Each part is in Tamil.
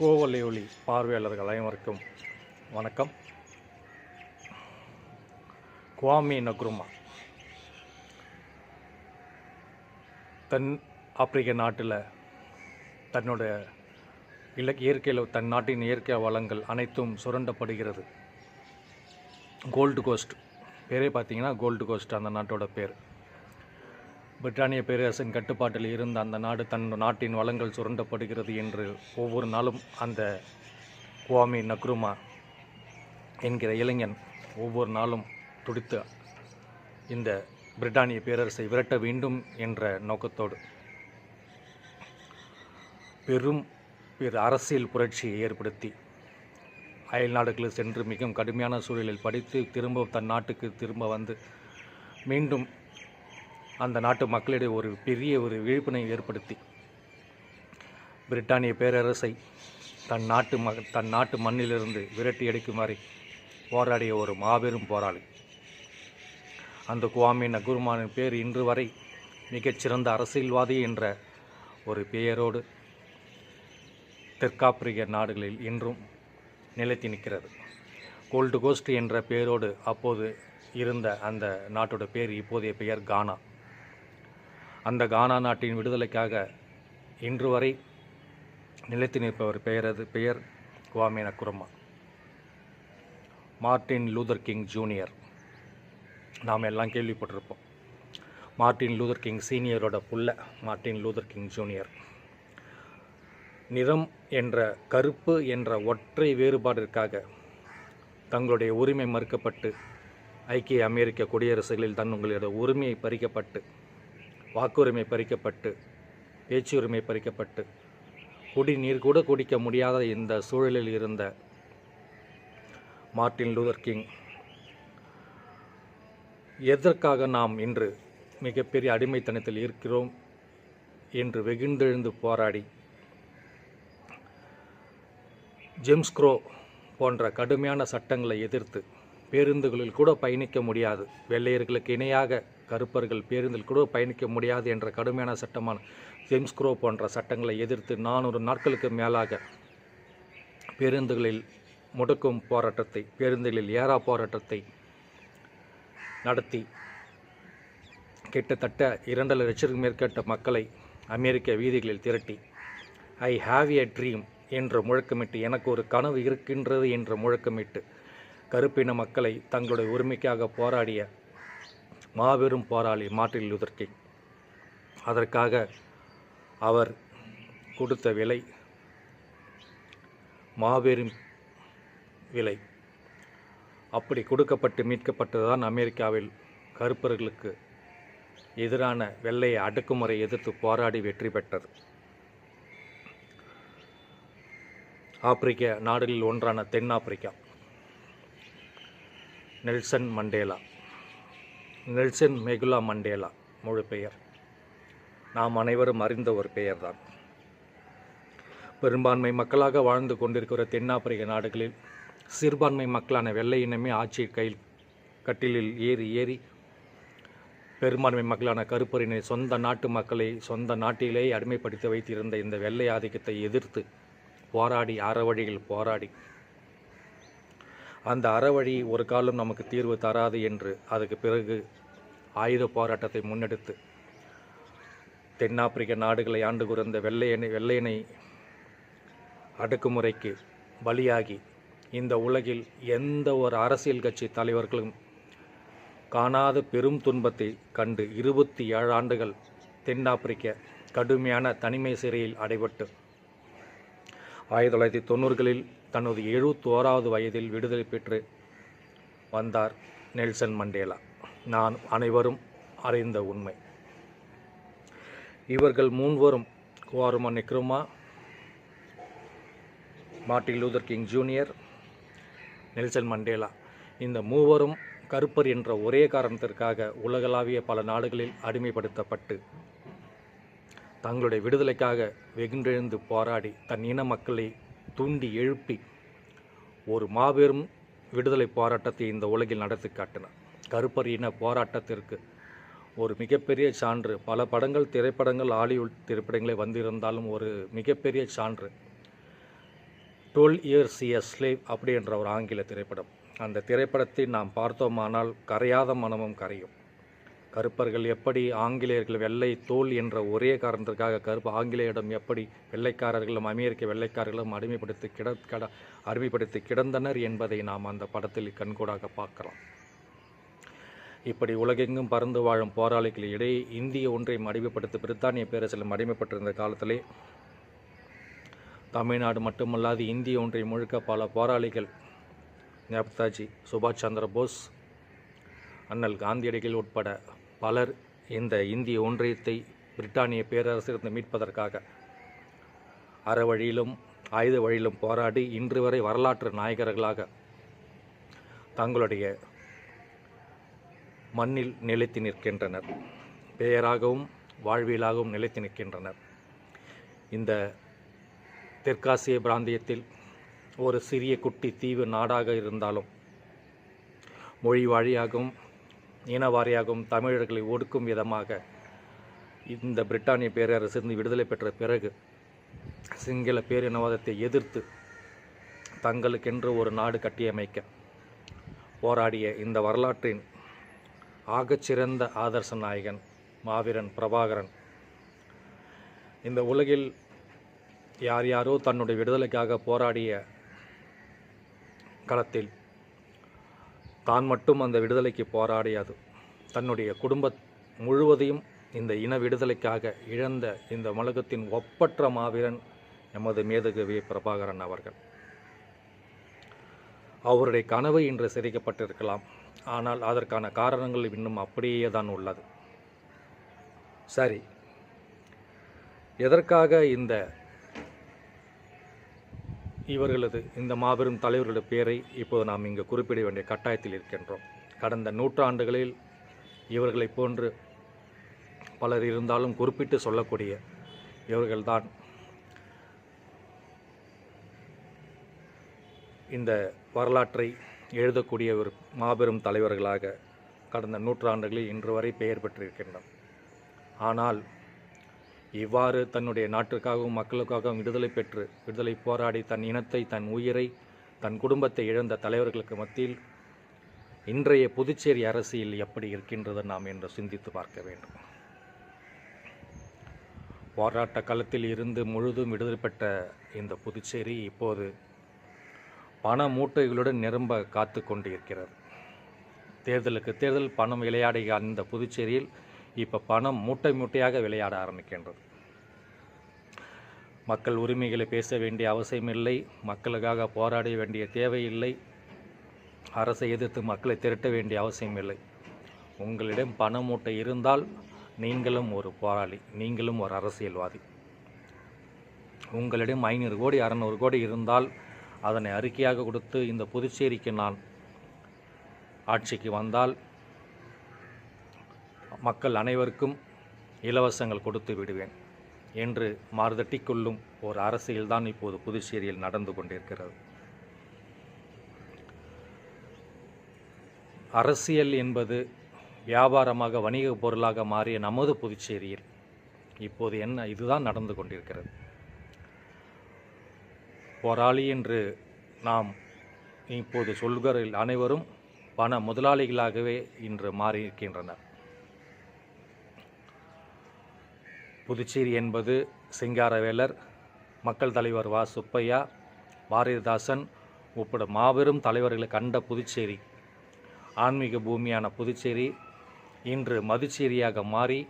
கோவலை ஒளி பார்வையாளர்கள் அனைவருக்கும் வணக்கம். குவாமி நக்ருமா. தென் ஆப்பிரிக்க நாட்டில் தன்னோட இல இயற்கையில் தன் நாட்டின் இயற்கை வளங்கள் அனைத்தும் சுரண்டப்படுகிறது. Gold cost. பேரே பார்த்தீங்கன்னா கோல்டு கோஸ்ட் அந்த நாட்டோட பேர். பிரிட்டானிய பேரரசின் கட்டுப்பாட்டில் இருந்த அந்த நாடு தன் நாட்டின் வளங்கள் சுரண்டப்படுகிறது என்று ஒவ்வொரு நாளும் அந்த குவாமி நக்ருமா என்கிற இளைஞன் ஒவ்வொரு நாளும் துடித்து இந்த பிரிட்டானிய பேரரசை விரட்ட வேண்டும் என்ற நோக்கத்தோடு பெரும் பெரு அரசியல் புரட்சியை ஏற்படுத்தி அயல் நாடுகளில் சென்று மிகவும் கடுமையான சூழலில் படித்து திரும்ப தன் நாட்டுக்கு திரும்ப வந்து மீண்டும் அந்த நாட்டு மக்களிடையே ஒரு பெரிய ஒரு விழிப்புணர்வை ஏற்படுத்தி. பிரிட்டானிய பேரரசை தன் நாட்டு ம தன் நாட்டு மண்ணிலிருந்து விரட்டி அடிக்குமாறு போராடிய ஒரு மாபெரும் போராளி. அந்த குவாமி நகுருமானின் பேர் இன்று வரை மிகச்சிறந்த அரசியல்வாதி என்ற ஒரு பெயரோடு தெற்காப்பிரிக்க நாடுகளில் இன்றும் நிலைத்து நிற்கிறது. கோல்டு கோஸ்ட் என்ற பெயரோடு அப்போது இருந்த அந்த நாட்டோட பேர் இப்போதைய பெயர் கானா. அந்த கானா நாட்டின் விடுதலைக்காக இன்று வரை நிலைத்து நிற்பவர் பெயரது பெயர் Kwame Nkrumah Martin Luther King Junior. நாம் எல்லாம் கேள்விப்பட்டிருப்போம். மார்ட்டின் லூதர் கிங் சீனியரோட புள்ள மார்ட்டின் லூதர் கிங் ஜூனியர். நிறம் என்ற கருப்பு என்ற ஒற்றை வேறுபாடிற்காக தங்களுடைய உரிமை மறுக்கப்பட்டு ஐக்கிய அமெரிக்க குடியரசுகளில் தங்களுடைய உரிமையை பறிக்கப்பட்டு வாக்குரிமை பறிக்கப்பட்டு பேச்சுரிமை பறிக்கப்பட்டு குடிநீர் கூட குடிக்க முடியாத இந்த சூழலில் இருந்த மார்ட்டின் லூதர் கிங். எதற்காக நாம் இன்று மிகப்பெரிய அடிமைத்தனத்தில் இருக்கிறோம் என்று வெகுண்டெழுந்து போராடி ஜெம்ஸ்க்ரோ போன்ற கடுமையான சட்டங்களை எதிர்த்து பேருந்துகளில் கூட பயணிக்க முடியாது. வெள்ளையர்களுக்கு இணையாக கருப்பர்கள் பேருந்தில் கூட பயணிக்க முடியாது என்ற கடுமையான சட்டமான ஜெம்ஸ்க்ரோ போன்ற சட்டங்களை எதிர்த்து நானூறு நாட்களுக்கு மேலாக பேருந்துகளில் முடக்கும் போராட்டத்தை பேருந்துகளில் ஏறா போராட்டத்தை நடத்தி கிட்டத்தட்ட இரண்டரை லட்சத்துக்கு மேற்பட்ட மக்களை அமெரிக்க வீதிகளில் திரட்டி ஐ ஹாவ் எ ட்ரீம் என்று முழக்கமிட்டு எனக்கு ஒரு கனவு இருக்கின்றது என்று முழக்கமிட்டு கருப்பின மக்களை தங்களுடைய உரிமைக்காக போராடிய மாபெரும் போராளி மார்ட்டின் லூதர் கிங். அதற்காக அவர் கொடுத்த விலை மாபெரும் விலை. அப்படி கொடுக்கப்பட்டு மீட்கப்பட்டதுதான் அமெரிக்காவில் கருப்பர்களுக்கு எதிரான வெள்ளையை அடக்குமுறை எதிர்த்து போராடி வெற்றி பெற்றது. ஆப்பிரிக்க நாடுகளில் ஒன்றான தென்னாப்பிரிக்கா. Nelson Mandela. நெல்சன் மெகுலா மண்டேலா முழு பெயர். நாம் அனைவரும் அறிந்த ஒரு பெயர்தான். பெரும்பான்மை மக்களாக வாழ்ந்து கொண்டிருக்கிற தென்னாப்பிரிக்க நாடுகளில் சிறுபான்மை மக்களான வெள்ளை இனமே ஆட்சி கையில் கட்டிலில் ஏறி ஏறி பெரும்பான்மை மக்களான கருப்பரினை சொந்த நாட்டு மக்களை சொந்த நாட்டிலேயே அடிமைப்படுத்தி வைத்திருந்த இந்த வெள்ளை ஆதிக்கத்தை எதிர்த்து போராடி அறவழியில் போராடி அந்த அறவழி ஒரு காலம் நமக்கு தீர்வு தராது என்று அதுக்கு பிறகு ஆயுத போராட்டத்தை முன்னெடுத்து தென்னாப்பிரிக்க நாடுகளை ஆண்டு குறைந்த வெள்ளையனை வெள்ளையனை அடக்குமுறைக்கு பலியாகி இந்த உலகில் எந்த ஒரு அரசியல் கட்சி தலைவர்களும் காணாத பெரும் துன்பத்தை கண்டு இருபத்தி ஏழு ஆண்டுகள் தென்னாப்பிரிக்க கடுமையான தனிமை சிறையில் அடைபட்டு ஆயிரத்தி தொள்ளாயிரத்தி தொண்ணூறுகளில் தனது எழுபத்தோராவது வயதில் விடுதலை பெற்று வந்தார் நெல்சன் மண்டேலா. நான் அனைவரும் அறிந்த உண்மை. இவர்கள் மூன்வரும் Kwame Nkrumah Martin Luther King Junior Nelson Mandela. இந்த மூவரும் கருப்பர் என்ற ஒரே காரணத்திற்காக உலகளாவிய பல நாடுகளில் அடிமைப்படுத்தப்பட்டு தங்களுடைய விடுதலைக்காக வெகுண்டெழுந்து போராடி தன் இன மக்களை தூண்டி எழுப்பி ஒரு மாபெரும் விடுதலை போராட்டத்தை இந்த உலகில் நடத்தி காட்டினார். கருப்பர் இன போராட்டத்திற்கு ஒரு மிகப்பெரிய சான்று. பல படங்கள் திரைப்படங்கள் ஹாலிவுட் திரைப்படங்களே வந்திருந்தாலும் ஒரு மிகப்பெரிய சான்று. டுவெல் இயர்ஸ் எ ஸ்லேவ் அப்படி என்ற ஒரு ஆங்கில திரைப்படம். அந்த திரைப்படத்தை நாம் பார்த்தோமானால் கரையாத மனமும் கரையும். கருப்பர்கள் எப்படி ஆங்கிலேயர்கள் வெள்ளை தோல் என்ற ஒரே காரணத்திற்காக கருப்பு ஆங்கிலேயரிடம் எப்படி வெள்ளைக்காரர்களும் அமெரிக்க வெள்ளைக்காரர்களும் அடிமைப்படுத்தி கிட கட அடிமைப்படுத்தி கிடந்தனர் என்பதை நாம் அந்த படத்தில் கண்கூடாக பார்க்கலாம். இப்படி உலகெங்கும் பறந்து வாழும் போராளிகள் இடையே இந்திய ஒன்றையும் அடிமைப்படுத்தி பிரித்தானிய பேரரசிலும் அடிமைப்பட்டிருந்த காலத்திலே தமிழ்நாடு மட்டுமல்லாது இந்திய ஒன்றை முழுக்க பல போராளிகள் நேதாஜி சுபாஷ் சந்திர போஸ் அண்ணல் காந்தியடிகள் உட்பட பலர் இந்த இந்திய ஒன்றியத்தை பிரிட்டானிய பேரரசிலிருந்து மீட்பதற்காக அற வழியிலும் ஆயுத வழியிலும் போராடி இன்று வரை வரலாற்று நாயகர்களாக தங்களுடைய மண்ணில் நிலைத்து நிற்கின்றனர். பெயராகவும் வாழ்வியலாகவும் நிலைத்து நிற்கின்றனர். இந்த தெற்காசிய பிராந்தியத்தில் ஒரு சிறிய குட்டி தீவு நாடாக இருந்தாலும் மொழி வழியாகவும் இனவாரியாகும் தமிழர்களை ஒடுக்கும் விதமாக இந்த பிரிட்டானிய பேரரசிருந்து விடுதலை பெற்ற பிறகு சிங்கள பேரினவாதத்தை எதிர்த்து தங்களுக்கென்று ஒரு நாடு கட்டியமைக்க போராடிய இந்த வரலாற்றின் ஆகச்சிறந்த ஆதர்ச நாயகன் மாவீரன் பிரபாகரன். இந்த உலகில் யார் யாரோ தன்னுடைய விடுதலைக்காக போராடிய களத்தில் தான் மட்டும் அந்த விடுதலைக்கு போராடியது. தன்னுடைய குடும்ப முழுவதையும் இந்த இன விடுதலைக்காக இழந்த இந்த உலகத்தின் ஒப்பற்ற மாவீரன் எமது மேதகவி பிரபாகரன் அவர்கள். அவருடைய கனவு இன்று சிதைக்கப்பட்டிருக்கலாம். ஆனால் அதற்கான காரணங்கள் இன்னும் அப்படியே தான் உள்ளது. சரி. எதற்காக இந்த இவர்களது இந்த மாபெரும் தலைவர்களது பெயரை இப்போது நாம் இங்கு குறிப்பிட வேண்டிய கட்டாயத்தில் இருக்கின்றோம். கடந்த நூற்றாண்டுகளில் இவர்களைப் போன்று பலர் இருந்தாலும் குறிப்பிட்டு சொல்லக்கூடிய இவர்கள்தான் இந்த வரலாற்றை எழுதக்கூடிய ஒரு மாபெரும் தலைவர்களாக கடந்த நூற்றாண்டுகளில் இன்று வரை பெயர் பெற்றிருக்கின்றனர். ஆனால் இவ்வாறு தன்னுடைய நாட்டிற்காகவும் மக்களுக்காகவும் விடுதலை பெற்று விடுதலை போராடி தன் இனத்தை தன் உயிரை தன் குடும்பத்தை இழந்த தலைவர்களுக்கு மத்தியில் இன்றைய புதுச்சேரி அரசியல் எப்படி இருக்கின்றது நாம் என்று சிந்தித்து பார்க்க வேண்டும். போராட்ட களத்தில் இருந்து முழுதும் விடுதலை பெற்ற இந்த புதுச்சேரி இப்போது பண மூட்டைகளுடன் நிரம்ப காத்து கொண்டு இருக்கிறது தேர்தலுக்கு தேர்தல் பணம் விளையாடிய அந்த புதுச்சேரியில் இப்போ பணம் மூட்டை மூட்டையாக விளையாட ஆரம்பிக்கின்றது. மக்கள் உரிமைகளை பேச வேண்டிய அவசியமில்லை மக்களுக்காக போராட வேண்டிய தேவையில்லை அரசை எதிர்த்து மக்களை திரட்ட வேண்டிய அவசியமில்லை உங்களிடம் பண மூட்டை இருந்தால் நீங்களும் ஒரு போராளி நீங்களும் ஒரு அரசியல்வாதி. உங்களிடம் ஐநூறு கோடி அறநூறு கோடி இருந்தால் அதனை அறிக்கையாக கொடுத்து இந்த புதுச்சேரிக்கு நான் ஆட்சிக்கு வந்தால் மக்கள் அனைவருக்கும் இலவசங்கள் கொடுத்து விடுவேன் என்று மாறுதட்டி கொள்ளும் ஒரு அரசியல்தான் இப்போது புதுச்சேரியில் நடந்து கொண்டிருக்கிறது. அரசியல் என்பது வியாபாரமாக வணிக பொருளாக மாறிய நமது புதுச்சேரியில் இப்போது என்ன இதுதான் நடந்து கொண்டிருக்கிறது. போராளி என்று நாம் இப்போது சொல்கிற அனைவரும் பண முதலாளிகளாகவே இன்று மாறியிருக்கின்றனர். புதுச்சேரி என்பது சிங்காரவேலர் மக்கள் தலைவர் வா. சுப்பையா பாரதிதாசன் உட்பட மாபெரும் தலைவர்களை கண்ட புதுச்சேரி. ஆன்மீக பூமியான புதுச்சேரி இன்று மதுச்சேரியாக மாறி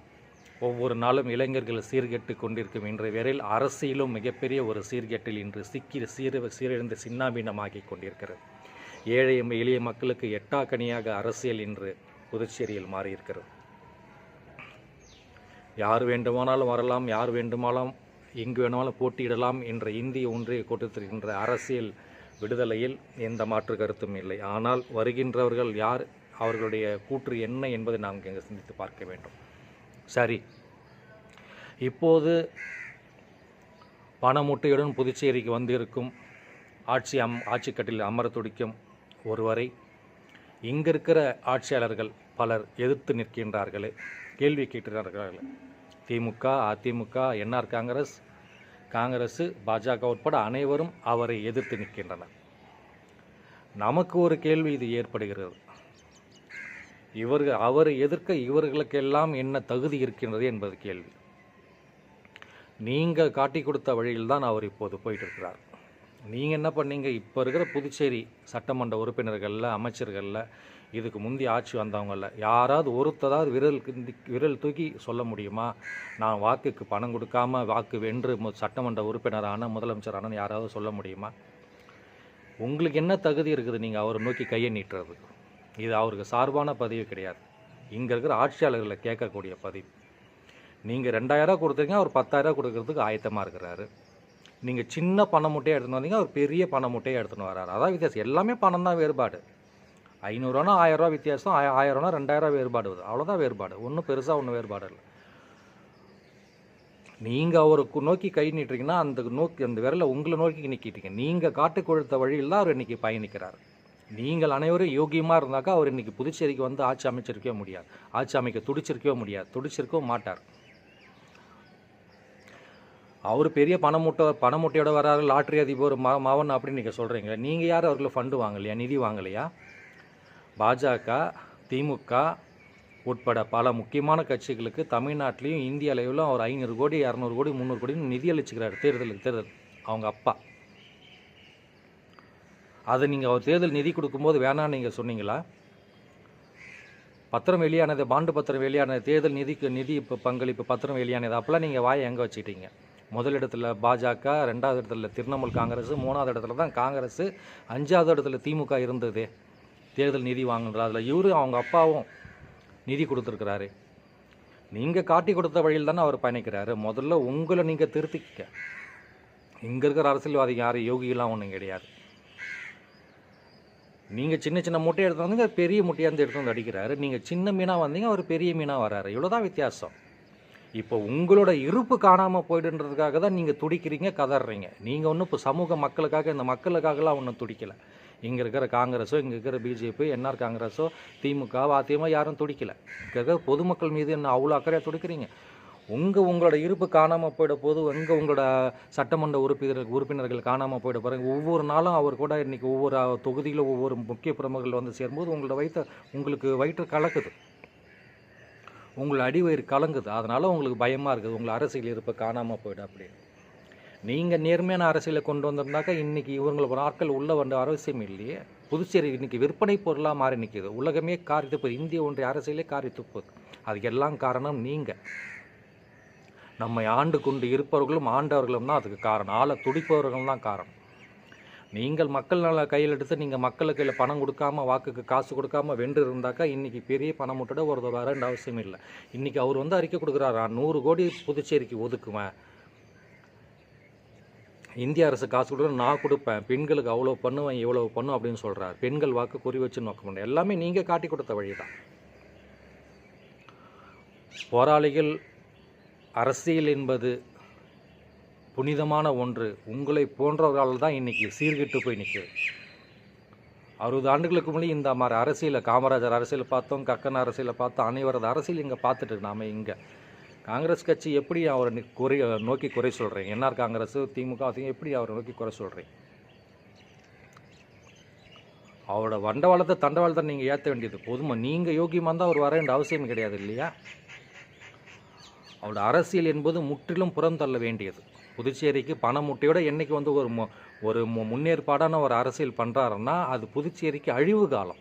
ஒவ்வொரு நாளும் இளைஞர்கள் சீர்கெட்டு கொண்டிருக்கும் இன்றைய வரையில் அரசியலும் மிகப்பெரிய ஒரு சீர்கெட்டில் இன்று சிக்கி சீர சீரழிந்து சின்னாபீனமாகிக் கொண்டிருக்கிறது. ஏழை எளிய மக்களுக்கு எட்டாக்கனியாக அரசியல் இன்று புதுச்சேரியில் மாறியிருக்கிறது. யார் வேண்டுமானாலும் வரலாம் யார் வேண்டுமானாலும் எங்கு வேணாலும் போட்டியிடலாம் என்ற இந்திய ஒன்றிய கூட்டத்திற்கின்ற அரசியல் விடுதலையில் எந்த மாற்று கருத்தும் இல்லை. ஆனால் வருகின்றவர்கள் யார் அவர்களுடைய கூற்று என்ன என்பதை நாம் இங்கே சிந்தித்து பார்க்க வேண்டும். சரி. இப்போது பணமுட்டையுடன் புதுச்சேரிக்கு வந்திருக்கும் ஆட்சி அம் ஆட்சிக்கட்டில் அமர துடிக்கும் ஒருவரை இங்கே இருக்கிற ஆட்சியாளர்கள் பலர் எதிர்த்து நிற்கின்றார்களே கேள்வி கேட்கிறார்கள். திமுக அதிமுக என்ஆர் காங்கிரஸ் காங்கிரஸ் பாஜக உட்பட அனைவரும் அவரை எதிர்த்து நிற்கின்றனர். நமக்கு ஒரு கேள்வி இது ஏற்படுகிறது. இவர்கள் அவரை எதிர்க்க இவர்களுக்கெல்லாம் என்ன தகுதி இருக்கின்றது என்பது கேள்வி. நீங்கள் காட்டி கொடுத்த வழியில் தான் அவர் இப்போது போயிட்டு இருக்கிறார் நீங்கள் என்ன பண்ணீங்க? இப்போ இருக்கிற புதுச்சேரி சட்டமன்ற உறுப்பினர்களில் அமைச்சர்களில் இதுக்கு முந்தி ஆட்சி வந்தவங்கள யாராவது ஒருத்தராவது விரல் விரல் தூக்கி சொல்ல முடியுமா? நான் வாக்குக்கு பணம் கொடுக்காம வாக்கு வென்று சட்டமன்ற உறுப்பினரான முதலமைச்சரான யாராவது சொல்ல முடியுமா? உங்களுக்கு என்ன தகுதி இருக்குது நீங்கள் அவரை நோக்கி கையை நீட்டுறது இது அவருக்கு சார்பான பதிவு கிடையாது. இங்கே இருக்கிற ஆட்சியாளர்களை கேட்கக்கூடிய பதிவு. நீங்கள் ரெண்டாயிரம் கொடுத்தீங்க அவர் பத்தாயிரம் கொடுக்கறதுக்கு ஆயத்தமாக இருக்கிறாரு. நீங்கள் சின்ன பண மூட்டையை எடுத்துன்னு வந்தீங்க அவர் பெரிய பண மூட்டையை எடுத்துன்னு வராரு. அதான் வித்தியாசம். எல்லாமே பணம் தான் வேறுபாடு. ஐநூறுரூவா ஆயிரரூவா வித்தியாசம் ஆய- ஆயிரம்னா ரெண்டாயிரம் வேறுபாடு வருது. அவ்வளோதான் வேறுபாடு. ஒன்றும் பெருசாக ஒன்றும் வேறுபாடு இல்லை. நீங்கள் அவருக்கு நோக்கி கை நீட்டுறீங்கன்னா அந்த நோக்கி அந்த விரலை உங்களை நோக்கி நிற்கிட்டீங்க நீங்கள் காட்டு கொழுத்த வழியில் தான் அவர் இன்னைக்கு பயணிக்கிறார். நீங்கள் அனைவரும் யோகியமாக இருந்தாக்கா அவர் இன்னைக்கு புதுச்சேரிக்கு வந்து ஆட்சி அமைச்சிருக்கவே முடியாது. ஆட்சி அமைக்க துடிச்சிருக்கவே முடியாது. துடிச்சிருக்கவும் மாட்டார். அவர் பெரிய பணமூட்டை பணமூட்டையோட வராரு லாட்ரி அதிபர் மா மவன் அப்படின்னு நீங்கள் சொல்கிறீங்க நீங்கள் யார்? அவர்களை ஃபண்டு வாங்கலையா? நிதி வாங்கலையா? பாஜக திமுக உட்பட பல முக்கியமான கட்சிகளுக்கு தமிழ்நாட்டிலையும் இந்திய அளவிலும் அவர் ஐநூறு கோடி இரநூறு கோடி முந்நூறு கோடி நிதி அளிச்சுக்கிறார் தேர்தலுக்கு தேர்தல். அவங்க அப்பா. அதை நீங்கள் அவர் தேர்தல் நிதி கொடுக்கும்போது வேணான்னு நீங்கள் சொன்னீங்களா? பத்திரம் வெளியானது பாண்டு பத்திரம் வெளியானது தேர்தல் நிதிக்கு நிதி இப்போ பங்களிப்பு பத்திரம் வெளியானது அப்போல்லாம் நீங்கள் வாயை எங்கே வச்சுக்கிட்டீங்க? முதல் இடத்துல பாஜக ரெண்டாவது இடத்துல திரிணாமுல் காங்கிரஸ் மூணாவது இடத்துல தான் காங்கிரஸ் அஞ்சாவது இடத்துல திமுக இருந்தது. தேர்தல் நிதி வாங்குறது அதில் இவரும் அவங்க அப்பாவும் நிதி கொடுத்துருக்கிறாரு. நீங்கள் காட்டி கொடுத்த வழியில் தானே அவர் பயணிக்கிறாரு. முதல்ல உங்களை நீங்கள் திருத்திக்க. இங்கே இருக்கிற அரசியல்வாதிகள் யாரும் யோகிகளாம் ஒன்றும் கிடையாது. நீங்கள் சின்ன சின்ன முட்டையை எடுத்து வந்தீங்க பெரிய முட்டையாக இருந்து எடுத்து வந்து அடிக்கிறாரு. நீங்கள் சின்ன மீனாக வந்தீங்க அவர் பெரிய மீனாக வராரு இவ்வளோதான் வித்தியாசம். இப்போ உங்களோட இருப்பு காணாமல் போயிடுன்றதுக்காக தான் நீங்கள் துடிக்கிறீங்க கதறீங்க நீங்கள் ஒன்றும் இப்போ சமூக மக்களுக்காக இந்த மக்களுக்காகலாம் ஒன்றும் துடிக்கலை. இங்கே இருக்கிற காங்கிரஸோ இங்கே இருக்கிற பிஜேபி என்ஆர் காங்கிரஸோ திமுக அதிமுக யாரும் துடிக்கலை. இங்கே பொதுமக்கள் மீது என்ன அவ்வளோ அக்கறையாக துடிக்கிறீங்க? உங்கள் உங்களோட இருப்பு காணாமல் போயிட போது எங்கே உங்களோட சட்டமன்ற உறுப்பினர் உறுப்பினர்கள் காணாமல் போயிட போகிறாங்க ஒவ்வொரு நாளும் அவர் கூட இன்றைக்கி ஒவ்வொரு தொகுதியில் ஒவ்வொரு முக்கிய பிரமுகர்கள் வந்து சேரும்போது உங்களோட வயிற்று உங்களுக்கு வயிற்று கலக்குது. உங்களை அடிவயிறு கலங்குது? அதனால் உங்களுக்கு பயமாக இருக்குது. உங்களை அரசியல் இருப்பை காணாமல் போயிடும் அப்படின்னு நீங்கள் நேர்மையான அரசியலை கொண்டு வந்திருந்தாக்கா இன்றைக்கி இவங்கள ஆட்கள் உள்ளே வந்த அவசியம் இல்லையே. புதுச்சேரி இன்றைக்கி விற்பனை பொருளாக மாறி நிற்கிது உலகமே காரி துப்புது இந்திய ஒன்றிய அரசியலே காரி துப்புது அது எல்லாம் காரணம் நீங்கள் நம்மை ஆண்டு கொண்டு இருப்பவர்களும் ஆண்டவர்களும் தான் அதுக்கு காரணம். ஆளை துடிப்பவர்களும் தான் காரணம். நீங்கள் மக்கள் நல கையில் எடுத்து நீங்கள் மக்கள் கையில் பணம் கொடுக்காம வாக்குக்கு காசு கொடுக்காம வென்று இருந்தாக்கா இன்றைக்கி பெரிய பணம் முட்டோட ஒரு வரேண்ட அவசியம் இல்லை. இன்றைக்கி அவர் வந்து அறிக்கை கொடுக்குறாரு நூறு கோடி புதுச்சேரிக்கு ஒதுக்குவேன். இந்திய அரசு காசு கொடுக்குற நான் கொடுப்பேன். பெண்களுக்கு அவ்வளோ பண்ணுவேன் இவ்வளோ பண்ணும் அப்படின்னு சொல்கிறார் பெண்கள் வாக்கு குறி வச்சு நோக்க முடியும் எல்லாமே நீங்கள் காட்டி கொடுத்த வழி தான் போராளிகள் அரசியல் என்பது புனிதமான ஒன்று. உங்களை போன்றவர்களால் தான் இன்னைக்கு சீர்கெட்டு போய் நிற்குது அறுபது ஆண்டுகளுக்கு முன்னாடி இந்த மாதிரி அரசியலை காமராஜர் அரசியலை பார்த்தோம் கக்கன் அரசியலை பார்த்தோம் அனைவரது அரசியல் இங்கே பார்த்துட்டு நாம் நாம இங்கே. காங்கிரஸ் கட்சி எப்படி அவரை குறை நோக்கி குறை சொல்கிறீங்க என்ஆர் காங்கிரஸ்? திமுக அதிகம் எப்படி அவரை நோக்கி குறை சொல்கிறீங்க அவரோட வண்டவாளத்தை தண்டவாளத்தை நீங்கள் ஏற்ற வேண்டியது போதுமா? நீங்கள் யோகியமாக இருந்தால் அவர் வர வேண்டிய அவசியம் கிடையாது இல்லையா? அவரோட அரசியல் என்பது முற்றிலும் புறம் தள்ள வேண்டியது. புதுச்சேரிக்கு பண முட்டையோட வந்து ஒரு மு- ஒரு மு- முன்னேற்பாடான ஒரு அரசியல் பண்ணுறாருன்னா அது புதுச்சேரிக்கு அழிவு காலம்.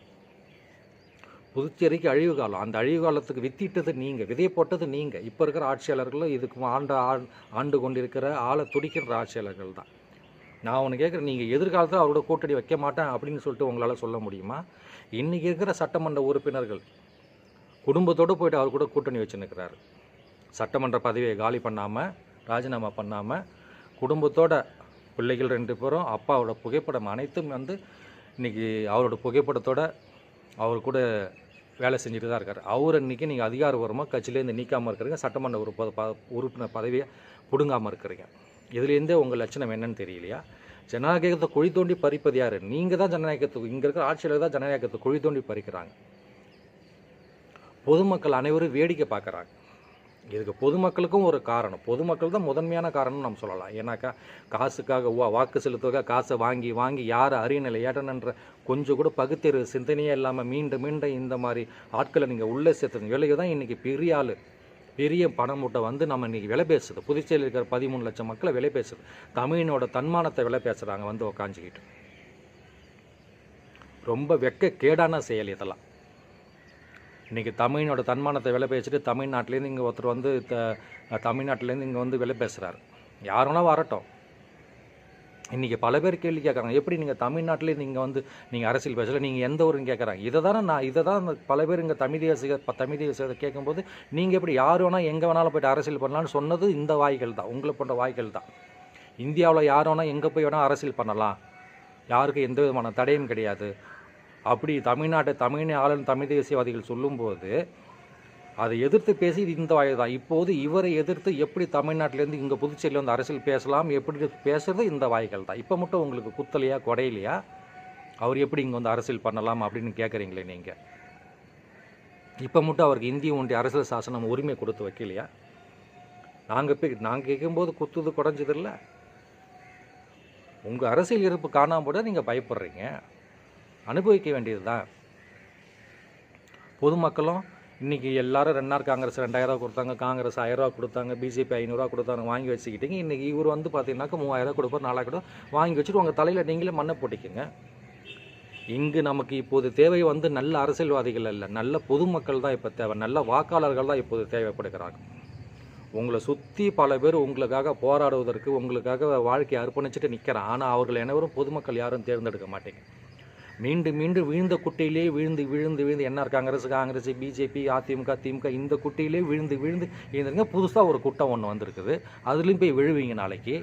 புதுச்சேரிக்கு அழிவு காலம். அந்த அழிவு காலத்துக்கு வித்திட்டது நீங்கள் விதையை போட்டது நீங்கள் இப்போ இருக்கிற ஆட்சியாளர்களும் இதுக்கு ஆண்டு ஆண்- ஆண்டு கொண்டிருக்கிற ஆளை துடிக்கின்ற ஆட்சியாளர்கள் தான். நான் உனக்கு கேட்குறேன் நீங்கள் எதிர்காலத்தில் அவரோட கூட்டணி வைக்க மாட்டேன் அப்படின்னு சொல்லிட்டு உங்களால் சொல்ல முடியுமா? இன்றைக்கி இருக்கிற சட்டமன்ற உறுப்பினர்கள் குடும்பத்தோடு போயிட்டு அவர் கூட கூட்டணி வச்சுன்னுக்கிறாரு சட்டமன்ற பதவியை காலி பண்ணாமல் ராஜினாமா பண்ணாமல் குடும்பத்தோட பிள்ளைகள் ரெண்டு பேரும் அப்பாவோட புகைப்படம் அனைத்தும் வந்து இன்றைக்கி அவரோட புகைப்படத்தோட அவர் கூட வேலை செஞ்சுட்டு தான் இருக்கார். அவர் இன்றைக்கி நீங்கள் அதிகாரபூர்வமாக கட்சியிலேருந்து நீக்காமல் இருக்கிறீங்க. சட்டமன்ற உறுப்ப ப உறுப்பினர் பதவியை பிடுங்காமல் இருக்கிறீங்க. இதுலேருந்தே உங்கள் லட்சணம் என்னன்னு தெரியலையா? ஜனநாயகத்தை குழி தோண்டி பறிப்பது யார்? நீங்கள் தான் ஜனநாயகத்துக்கு இங்கே இருக்கிற ஆட்சியில் தான் ஜனநாயகத்தை குழி தோண்டி பறிக்கிறாங்க. பொதுமக்கள் அனைவரும் வேடிக்கை பார்க்குறாங்க. இதுக்கு பொதுமக்களுக்கும் ஒரு காரணம். பொதுமக்கள் தான் முதன்மையான காரணம் நம்ம சொல்லலாம். ஏன்னாக்கா காசுக்காக வா வாக்கு செலுத்துவதாக காசை வாங்கி வாங்கி யார் அறியநிலை ஏட்டனன்ற கொஞ்சம் கூட பகுத்தறிவு சிந்தனையே இல்லாமல் மீண்டும் மீண்டும் இந்த மாதிரி ஆட்களை நீங்கள் உள்ளே சேர்த்துங்க விலையை தான் இன்றைக்கி பெரிய ஆள். பெரிய பணம் மூட்டை வந்து நம்ம இன்றைக்கி விலை பேசுது. புதுச்சேரியில் இருக்கிற பதிமூணு லட்சம் மக்களை விலை பேசுது. தமிழினோட தன்மானத்தை விலை பேசுகிறாங்க வந்து உக்காஞ்சிக்கிட்டு. ரொம்ப வெக்க கேடான செயல் இதெல்லாம். இன்றைக்கி தமிழினோட தன்மானத்தை விலை பேசிட்டு தமிழ்நாட்டிலேருந்து இங்கே ஒருத்தர் வந்து த தமிழ்நாட்டிலேருந்து இங்கே வந்து விலை பேசுகிறாரு யாருன்னா வரட்டும். இன்றைக்கி பல பேர் கேள்வி கேட்குறாங்க எப்படி நீங்கள் தமிழ்நாட்டிலே நீங்கள் வந்து நீங்கள் அரசியல் பேசல? நீங்கள் எந்த ஊருன்னு கேட்குறாங்க இதை தானே நான் இதை தான் பல பேர் இங்கே தமிழ் தேசிய தமிழ் தேசியத்தை கேட்கும்போது நீங்கள் எப்படி யார் வேணால் எங்கே வேணாலும் போய்ட்டு அரசியல் பண்ணலாம்னு சொன்னது இந்த வாய்கள் தான். உங்களை போன்ற வாய்கள் தான். இந்தியாவில் யார் வேணால் எங்கே போய் வேணால் அரசியல் பண்ணலாம். யாருக்கும் எந்த விதமான தடையும் கிடையாது. அப்படி தமிழ்நாட்டை தமிழ் ஆளும் தமிழ் தேசியவாதிகள் சொல்லும்போது அதை எதிர்த்து பேசி இது இந்த வாய் தான். இப்போது இவரை எதிர்த்து எப்படி தமிழ்நாட்டிலேருந்து இங்கே புதுச்சேரியில் வந்து அரசியல் பேசலாம் எப்படி பேசுறது இந்த வாய்கள் தான். இப்போ மட்டும் உங்களுக்கு குத்தலையா கொடையிலையா? அவர் எப்படி இங்கே வந்து அரசியல் பண்ணலாம் அப்படின்னு கேட்குறீங்களே நீங்கள் இப்போ மட்டும் அவருக்கு இந்திய ஒன்றிய அரசியல் சாசனம் உரிமை கொடுத்து வைக்கலையா? நாங்கள் போய் நாங்கள் கேட்கும்போது குத்துது குறைஞ்சதில்ல உங்கள் அரசியல் இருப்பு காணாமல் போட நீங்கள் பயப்படுறீங்க. அனுபவிக்க வேண்டியது தான் பொதுமக்களும் இன்றைக்கி எல்லாரும் ரெண்டாயிரம் காங்கிரஸ் ரெண்டாயிரரூவா கொடுத்தாங்க காங்கிரஸ் ஆயிரரூவா கொடுத்தாங்க பிஜேபி ஐநூறுரூவா கொடுத்தாங்க வாங்கி வச்சுக்கிட்டீங்க. இன்றைக்கி இவர் வந்து பார்த்தீங்கன்னாக்கா மூவாயிரம் கொடுப்பார் நாலாயிரம் கூட வாங்கி வச்சுட்டு உங்கள் தலையில் நீங்களே மண்ணை போட்டிக்கோங்க. இங்கு நமக்கு இப்போது தேவை வந்து நல்ல அரசியல்வாதிகள் இல்லை நல்ல பொதுமக்கள் தான் இப்போ தேவை நல்ல வாக்காளர்கள் தான் இப்போது தேவைப்படுகிறாங்க. உங்களை சுற்றி பல பேர் உங்களுக்காக போராடுவதற்கு உங்களுக்காக வாழ்க்கையை அர்ப்பணிச்சுட்டு நிற்கிறான் ஆனால் அவர்கள் அனைவரும் பொதுமக்கள் யாரும் தேர்ந்தெடுக்க மாட்டேங்க. மீண்டும் மீண்டும் விழுந்த குட்டையிலே விழுந்து விழுந்து விழுந்து என்ஆர் காங்கிரஸ் காங்கிரஸ் பிஜேபி அதிமுக திமுக இந்த குட்டையிலே விழுந்து விழுந்து இருந்துருங்க புதுசாக ஒரு குட்டம் ஒன்று வந்திருக்குது. அதுலேயும் போய் விழுவீங்க நாளைக்கு.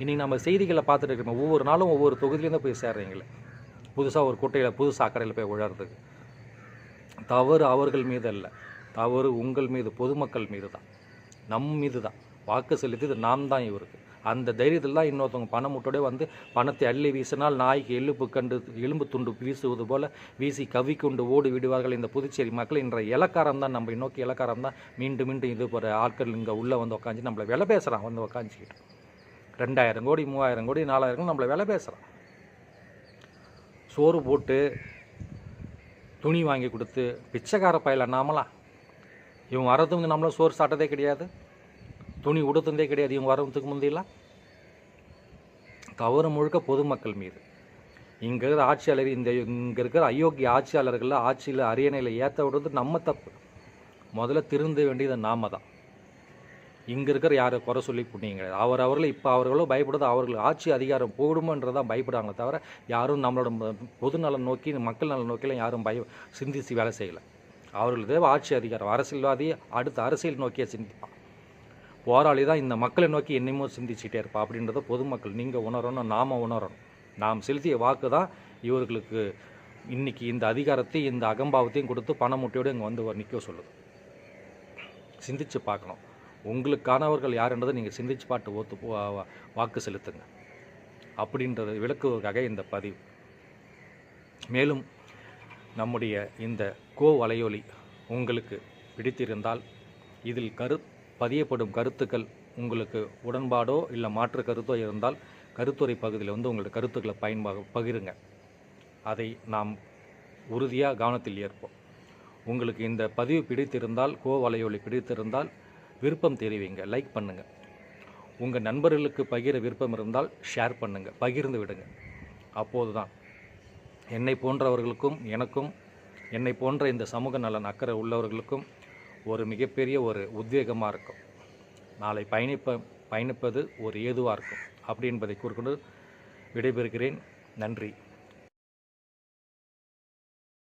இன்றைக்கி நம்ம செய்திகளை பார்த்துட்டு இருக்கோம் ஒவ்வொரு நாளும் ஒவ்வொரு தொகுதியிலேருந்து போய் சேர்றீங்களே. புதுசாக ஒரு குட்டையில் புது சாக்கடையில் போய் விழறதுக்கு தவறு அவர்கள் மீது அல்ல. தவறு உங்கள் மீது பொதுமக்கள் மீது தான் நம் மீது தான் வாக்கு செலுத்தியது நாம் தான் இவருக்கு. அந்த தைரியத்தில் தான் இன்னொருத்தவங்க பணம் முட்டோட வந்து பணத்தை அள்ளி வீசினால் நாய்க்கு எலும்பு கண்டு எலும்பு துண்டு வீசுவது போல வீசி கவி கொண்டு ஓடி விடுவார்கள் இந்த புதுச்சேரி மக்கள். இன்றைய இலக்காரம் தான் நம்ம நோக்கி இலக்காரம் தான் மீண்டும் மீண்டும் இது போகிற ஆட்கள் இங்கே உள்ளே வந்து உக்காந்து நம்மளை விலை பேசுகிறான் வந்து உக்காஞ்சிக்கிட்டு. ரெண்டாயிரம் கோடி மூவாயிரம் கோடி நாலாயிரம் நம்மளை விலை பேசுகிறான் சோறு போட்டு துணி வாங்கி கொடுத்து பிச்சைக்கார பயில நாமலாம் இவன் வரதுக்கு நம்மளும் சோறு சாப்பிட்டதே கிடையாது. துணி உடுத்துனதே கிடையாது. இவங்க வரதுக்கு முந்தையெல்லாம் தவறு முழுக்க பொதுமக்கள் மீது. இங்கே இருக்கிற ஆட்சியாளர் இந்த இங்கே இருக்கிற அயோக்கிய ஆட்சியாளர்களை ஆட்சியில் அரியணையில் ஏற்ற விடுறது நம்ம தப்பு. முதல்ல திருந்த வேண்டியது நாம தான். இங்கே இருக்கிற யாரை குறை சொல்லி புண்ணியம் கிடையாது அவர் அவர்களை இப்போ அவர்களோ பயப்படுது அவர்கள். ஆட்சி அதிகாரம் போடுமன்றதான் பயப்படுறாங்களே தவிர யாரும் நம்மளோட ம- பொது நோக்கி மக்கள் நலன் நோக்கிலாம் யாரும் பய சிந்திச்சு வேலை செய்யலை. அவர்களுக்கு தேவை ஆட்சி அதிகாரம் அரசியல்வாதி அடுத்த அரசியல் நோக்கியே சிந்திப்பான் போராளி தான் இந்த மக்களை நோக்கி என்னையுமோ சிந்திச்சுட்டே இருப்பா அப்படின்றத பொதுமக்கள் நீங்கள் உணரணும் நாம உணரணும். நாம் செலுத்திய வாக்கு தான் இவர்களுக்கு இன்னைக்கு இந்த அதிகாரத்தையும் இந்த அகம்பாவத்தையும் கொடுத்து பண முட்டையோடு இங்கே வந்து நிற்க சொல்லுது. சிந்திச்சு பார்க்கணும். உங்களுக்கானவர்கள் யாருன்றதை நீங்கள் சிந்திச்சு பாட்டு ஓத்து வாக்கு செலுத்துங்க. அப்படின்றத விளக்குவதற்காக இந்த பதிவு. மேலும் நம்முடைய இந்த கோ வலையொலி உங்களுக்கு பிடித்திருந்தால் இதில் கரு பதியப்படும் கருத்துக்கள் உங்களுக்கு உடன்பாடோ இல்லை மாற்று கருத்தோ இருந்தால் கருத்துரை பகுதியில் வந்து உங்களோட கருத்துக்களை பயன்பாக பகிருங்க. அதை நாம் உறுதியாக கவனத்தில் ஏற்போம். உங்களுக்கு இந்த பதிவு பிடித்திருந்தால் கோ வலையொலி பிடித்திருந்தால் விருப்பம் தெரிவிங்க லைக் பண்ணுங்கள் உங்கள் நண்பர்களுக்கு பகிர விருப்பம் இருந்தால் ஷேர் பண்ணுங்கள் பகிர்ந்து விடுங்க. அப்போது தான் என்னை போன்றவர்களுக்கும் எனக்கும் என்னை போன்ற இந்த சமூக நலன் அக்கறை உள்ளவர்களுக்கும் ஒரு மிகப்பெரிய ஒரு உத்வேகமாக இருக்கும். நாளை பயணிப்ப பயணிப்பது ஒரு ஏதுவாக இருக்கும். அப்படி என்பதை கூறிக்கொண்டு விடைபெறுகிறேன். நன்றி.